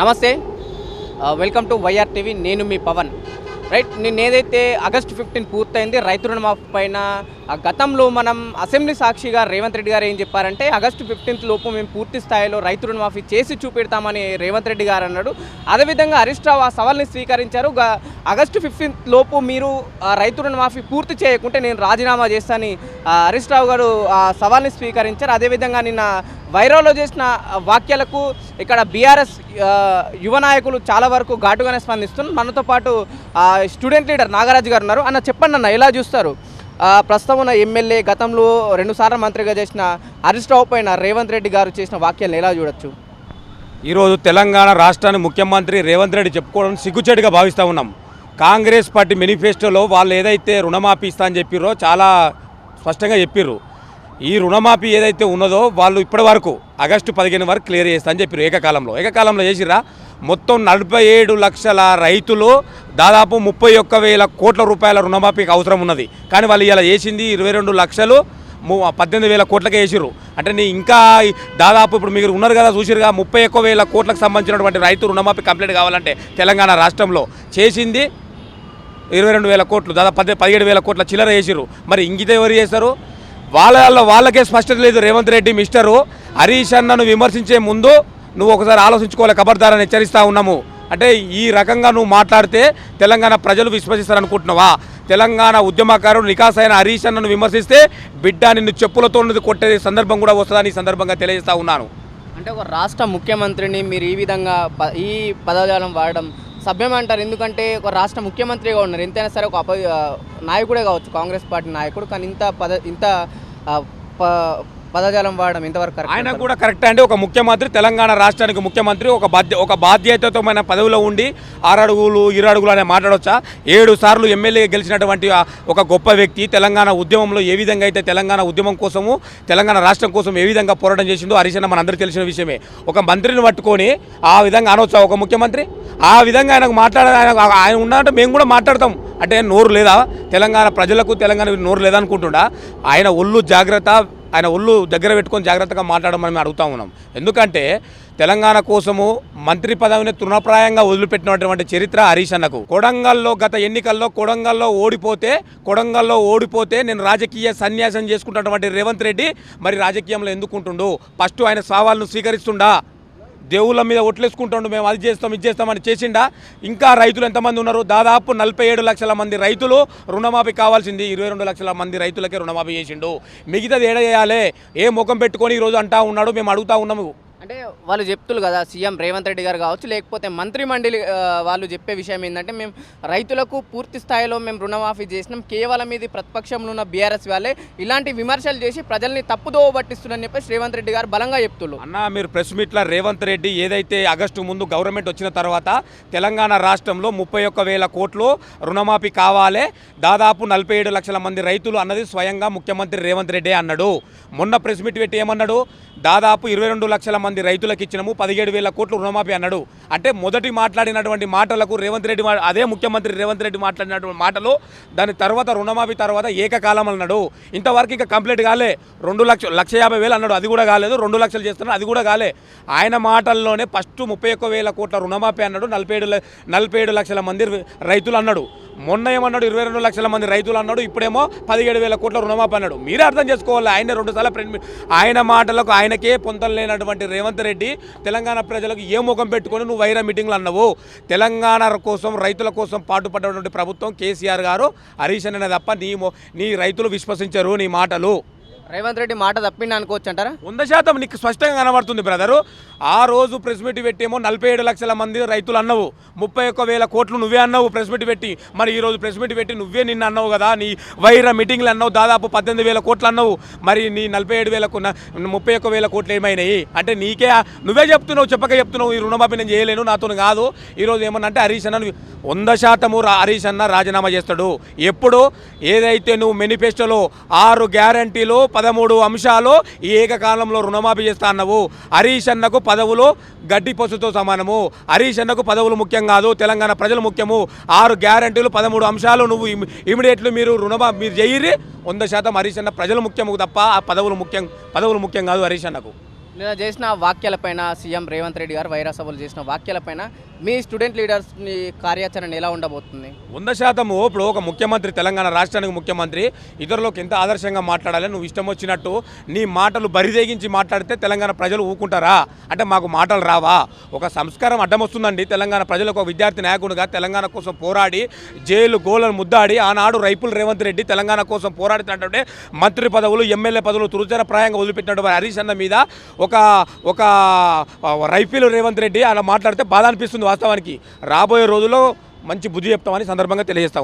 నమస్తే. Welcome to Y R TV. నేను మీ పవన్. రైట్ నేను ఏదైతే ఆగస్టు ఫిఫ్టీన్ పూర్తయింది రైతు రుణమాఫీ పైన గతంలో మనం అసెంబ్లీ సాక్షిగా రేవంత్ రెడ్డి గారు ఏం చెప్పారంటే ఆగస్టు ఫిఫ్టీన్త్ లోపు మేము పూర్తి స్థాయిలో రైతు రుణమాఫీ చేసి చూపెడతామని రేవంత్ రెడ్డి గారు అన్నాడు. అదేవిధంగా హరీష్ రావు ఆ సవాల్ని స్వీకరించారు. ఆగస్టు ఫిఫ్టీన్త్ లోపు మీరు రైతు రుణమాఫీ పూర్తి చేయకుంటే నేను రాజీనామా చేస్తానని హరీష్ రావు గారు ఆ సవాల్ని స్వీకరించారు. అదేవిధంగా నిన్న వైరల్లో చేసిన వాక్యాలకు ఇక్కడ బీఆర్ఎస్ యువ నాయకులు చాలా వరకు ఘాటుగానే స్పందిస్తున్నారు. మనతో పాటు స్టూడెంట్ లీడర్ నాగరాజు గారు ఉన్నారు. అన్న చెప్పండి అన్న ఎలా చూస్తారు? ప్రస్తుతం ఉన్న ఎమ్మెల్యే గతంలో రెండుసార్లు మంత్రిగా చేసిన అరెస్ట్ పైన రేవంత్ రెడ్డి గారు చేసిన వాక్యాలను ఎలా చూడొచ్చు? ఈరోజు తెలంగాణ రాష్ట్రాన్ని ముఖ్యమంత్రి రేవంత్ రెడ్డి చెప్పుకోవడం సిగ్గుచేటుగా భావిస్తూ ఉన్నాం. కాంగ్రెస్ పార్టీ మేనిఫెస్టోలో వాళ్ళు ఏదైతే రుణమాఫీ ఇస్తా అని చెప్పిరో చాలా స్పష్టంగా చెప్పిర్రు. ఈ రుణమాఫీ ఏదైతే ఉన్నదో వాళ్ళు ఇప్పటి వరకు ఆగస్టు పదిహేను వరకు క్లియర్ చేస్తా అని చెప్పారు ఏకకాలంలో. ఏకకాలంలో చేసిరా మొత్తం నలభై ఏడు లక్షల రైతులు దాదాపు ముప్పై ఒక్క వేల కోట్ల రూపాయల రుణమాఫీకి అవసరం ఉన్నది. కానీ వాళ్ళు ఇలా చేసింది ఇరవై రెండు లక్షలు పద్దెనిమిది వేల కోట్లకే వేసిర్రు అంటే నీ ఇంకా దాదాపు ఇప్పుడు మీరు ఉన్నారు కదా చూసిరుగా ముప్పై ఒక్క వేల కోట్లకు సంబంధించినటువంటి రైతు రుణమాఫీ కంప్లీట్ కావాలంటే తెలంగాణ రాష్ట్రంలో చేసింది ఇరవై రెండు వేల కోట్లు దాదాపు పది పదిహేడు వేల కోట్ల చిల్లర వేసిరు మరి ఇంగితే ఎవరు చేశారు వాళ్ళ వాళ్ళకే స్పష్టత లేదు. రేవంత్ రెడ్డి మిస్టరు హరీష్ అన్నను విమర్శించే ముందు నువ్వు ఒకసారి ఆలోచించుకోవాలి ఖబర్దారని హెచ్చరిస్తూ ఉన్నాము. అంటే ఈ రకంగా నువ్వు మాట్లాడితే తెలంగాణ ప్రజలు విశ్వసిస్తారనుకుంటున్నావా? తెలంగాణ ఉద్యమకారుడు నికాస్ అయిన హరీష్ అన్నను విమర్శిస్తే బిడ్డ నిన్ను చెప్పులతో కొట్టే సందర్భం కూడా వస్తుందని ఈ సందర్భంగా తెలియజేస్తా ఉన్నాను. అంటే ఒక రాష్ట్ర ముఖ్యమంత్రిని మీరు ఈ విధంగా ప- ఈ పదజాలం వాడడం సభ్యం అంటారు. ఎందుకంటే ఒక రాష్ట్ర ముఖ్యమంత్రిగా ఉన్నారు. ఎంతైనా సరే ఒక అప నాయకుడే కావచ్చు కాంగ్రెస్ పార్టీ నాయకుడు. కానీ ఇంత పద ఇంత ప- పదజాలం వాడడం ఇంతవరకు ఆయన? కూడా కరెక్ట్ అండి ఒక ముఖ్యమంత్రి తెలంగాణ రాష్ట్రానికి ముఖ్యమంత్రి ఒక బాధ్య ఒక బాధ్యతమైన పదవిలో ఉండి ఆరడుగులు ఇరడుగులు అనే మాట్లాడొచ్చా? ఏడు సార్లు ఎమ్మెల్యే గెలిచినటువంటి ఒక గొప్ప వ్యక్తి తెలంగాణ ఉద్యమంలో ఏ విధంగా అయితే తెలంగాణ ఉద్యమం కోసము తెలంగాణ రాష్ట్రం కోసం ఏ విధంగా పోరాటం చేసిందో హరీష్ అన్న మనందరికీ తెలిసిన విషయమే. ఒక మంత్రిని పట్టుకొని ఆ విధంగా అనొచ్చా ఒక ముఖ్యమంత్రి? ఆ విధంగా ఆయనకు మాట్లాడ ఆయన ఆయన ఉన్నాడంటే మేము కూడా మాట్లాడతాం. అంటే నోరు లేదా? తెలంగాణ ప్రజలకు తెలంగాణ నోరు లేదా అనుకుంటుండా ఆయన ఒళ్ళు జాగ్రత్త ఆయన ఒళ్ళు దగ్గర పెట్టుకొని జాగ్రత్తగా మాట్లాడమని మేము అడుగుతా ఉన్నాం. ఎందుకంటే తెలంగాణ కోసము మంత్రి పదవిని తృణప్రాయంగా వదిలిపెట్టినటువంటి చరిత్ర హరీష్ అన్నకు. కొడంగల్లో గత ఎన్నికల్లో కొడంగల్లో ఓడిపోతే కొడంగల్లో ఓడిపోతే నేను రాజకీయ సన్యాసం చేసుకుంటున్నటువంటి రేవంత్ రెడ్డి మరి రాజకీయంలో ఎందుకుంటుండు? ఫస్ట్ ఆయన సవాల్ను స్వీకరిస్తుండా? దేవుళ్ళ మీద ఒట్లేసుకుంటుండు మేము అది చేస్తాం ఇది చేస్తామని చేసిండా. ఇంకా రైతులు ఎంతమంది ఉన్నారు? దాదాపు నలభై ఏడు లక్షల మంది రైతులు రుణమాఫీ కావాల్సింది. ఇరవై రెండు లక్షల మంది రైతులకే రుణమాఫీ చేసిండు. మిగతాది ఏడ చేయాలి? ఏ ముఖం పెట్టుకొని ఈరోజు అంటా ఉన్నాడు మేము అడుగుతా ఉన్నాము. అంటే వాళ్ళు చెప్తున్నారు కదా సీఎం రేవంత్ రెడ్డి గారు కావచ్చు లేకపోతే మంత్రి మండలి వాళ్ళు చెప్పే విషయం ఏంటంటే మేము రైతులకు పూర్తి స్థాయిలో మేము రుణమాఫీ చేసినాం. కేవలం ఇది ప్రతిపక్షంలో ఉన్న బీఆర్ఎస్ వాళ్ళే. ఇలాంటి విమర్శలు చేసి ప్రజల్ని తప్పుదోవ పట్టిస్తున్నారని చెప్పేసి రేవంత్ రెడ్డి గారు బలంగా చెప్తున్నారు అన్న మీరు ప్రెస్ మీట్లో రేవంత్ రెడ్డి ఏదైతే ఆగస్టు ముందు గవర్నమెంట్ వచ్చిన తర్వాత తెలంగాణ రాష్ట్రంలో ముప్పై ఒక్క వేల కోట్లు రుణమాఫీ కావాలి. దాదాపు నలభై ఏడు లక్షల మంది రైతులు అన్నది స్వయంగా ముఖ్యమంత్రి రేవంత్ రెడ్డి అన్నాడు. మొన్న ప్రెస్ మీట్ పెట్టి ఏమన్నాడు? దాదాపు ఇరవై రెండు లక్షల మంది రైతులకు ఇచ్చినాము పదిహేడు వేల కోట్లు రుణమాఫీ అన్నాడు. అంటే మొదటి మాట్లాడినటువంటి మాటలకు రేవంత్ రెడ్డి మా- అదే ముఖ్యమంత్రి రేవంత్ రెడ్డి మాట్లాడినటువంటి మాటలు దాని తర్వాత రుణమాఫీ తర్వాత ఏకకాలం అన్నాడు. ఇంతవరకు ఇంకా కంప్లీట్ కాలే. రెండు లక్ష లక్ష యాభై వేలు అన్నాడు. అది కూడా కాలేదు. రెండు లక్షలు చేస్తున్నాడు అది కూడా కాలే. ఆయన మాటల్లోనే ఫస్ట్ ముప్పై ఒక్క వేల కోట్ల రుణమాఫీ అన్నాడు. నలభై ఏడు నలభై ఏడు లక్షల మంది రైతులు అన్నాడు. మొన్న ఏమన్నాడు? ఇరవై రెండు లక్షల మంది రైతులు అన్నాడు. ఇప్పుడేమో పదిహేడు వేల కోట్ల రుణమాపి అన్నాడు. మీరే అర్థం చేసుకోవాలి. ఆయన రెండు సార్లు ఆయన మాటలకు ఆయనకే పొంతం లేనటువంటి రేవంత్ రెడ్డి తెలంగాణ ప్రజలకు ఏ ముఖం పెట్టుకొని నువ్వు వైరా మీటింగ్లు అన్నావు? తెలంగాణ కోసం రైతుల కోసం పాటుపడ్డటువంటి ప్రభుత్వం కేసీఆర్ గారు హరీష్ అనే తప్ప నీ నీ రైతులు విశ్వసించరు నీ మాటలు. రేవంత్ రెడ్డి మాట తప్పిండి అనుకోవచ్చు అంటారా వంద శాతం నీకు స్పష్టంగా కనబడుతుంది బ్రదరు. ఆ రోజు ప్రెస్ మీట్ పెట్టేమో నలభై ఏడు లక్షల మంది రైతులు అన్నవు. ముప్పై ఒక్క వేల కోట్లు నువ్వే అన్నావు ప్రెస్ మీట్ పెట్టి. మరి ఈ రోజు ప్రెస్ మీట్ పెట్టి నువ్వే నిన్న అన్నావు కదా నీ వైర మీటింగ్లు అన్నావు దాదాపు పద్దెనిమిది వేల కోట్లు అన్నావు. మరి నీ నలభై ఏడు వేలకు ముప్పై ఒక్క వేల కోట్లు ఏమైనాయి? అంటే నీకే నువ్వే చెప్తున్నావు చెప్పక చెప్తున్నావు ఈ రుణమాఫీ నేను చేయలేను నాతో కాదు. ఈరోజు ఏమన్నా అంటే హరీష్ అన్న వంద శాతము హరీష్ అన్న రాజీనామా చేస్తాడు. ఎప్పుడు ఏదైతే నువ్వు మేనిఫెస్టోలో ఆరు గ్యారంటీలు పదమూడు అంశాలు ఈ ఏకకాలంలో రుణమాఫీ చేస్తా అన్నవు. హరీష్ అన్నకు పదవులు గడ్డి పసుతో సమానము. హరీష్ అన్నకు పదవులు ముఖ్యం కాదు తెలంగాణ ప్రజలు ముఖ్యము. ఆరు గ్యారంటీలు పదమూడు అంశాలు నువ్వు ఇమీడియట్లీ మీరు రుణమా మీరు చేయిరి వంద శాతం హరీష్ అన్న ప్రజలు ముఖ్యము తప్ప ఆ పదవులు ముఖ్యం పదవులు ముఖ్యం కాదు హరీష్ అన్నకు. నిన్న చేసిన వాక్యాలపైన సీఎం రేవంత్ రెడ్డి గారు వైరా సభలు చేసిన వాక్యాలపైన మీ స్టూడెంట్ లీడర్స్ని కార్యాచరణ ఎలా ఉండబోతుంది? వంద శాతం ఇప్పుడు ఒక ముఖ్యమంత్రి తెలంగాణ రాష్ట్రానికి ముఖ్యమంత్రి ఇతరులకు ఎంత ఆదర్శంగా మాట్లాడాలి నువ్వు ఇష్టం వచ్చినట్టు నీ మాటలు బరిదేగించి మాట్లాడితే తెలంగాణ ప్రజలు ఊకుంటారా? అంటే మాకు మాటలు రావా? ఒక సంస్కారం అడ్డం వస్తుందండి తెలంగాణ ప్రజలకు ఒక విద్యార్థి నాయకుడిగా తెలంగాణ కోసం పోరాడి జైలు గోలను ముద్దాడి ఆనాడు రైపుల్ రేవంత్ రెడ్డి తెలంగాణ కోసం పోరాడుతున్నట్టే మంత్రి పదవులు ఎమ్మెల్యే పదవులు తురుచరప్రాయంగా వదిలిపెట్టినటువంటి హరీష్ అన్న మీద ఒక ఒక రైఫిల్ రేవంత్ రెడ్డి అలా మాట్లాడితే బాధ అనిపిస్తుంది వాస్తవానికి. రాబోయే రోజుల్లో మంచి బుద్ధి చెప్తామని సందర్భంగా తెలియజేస్తాం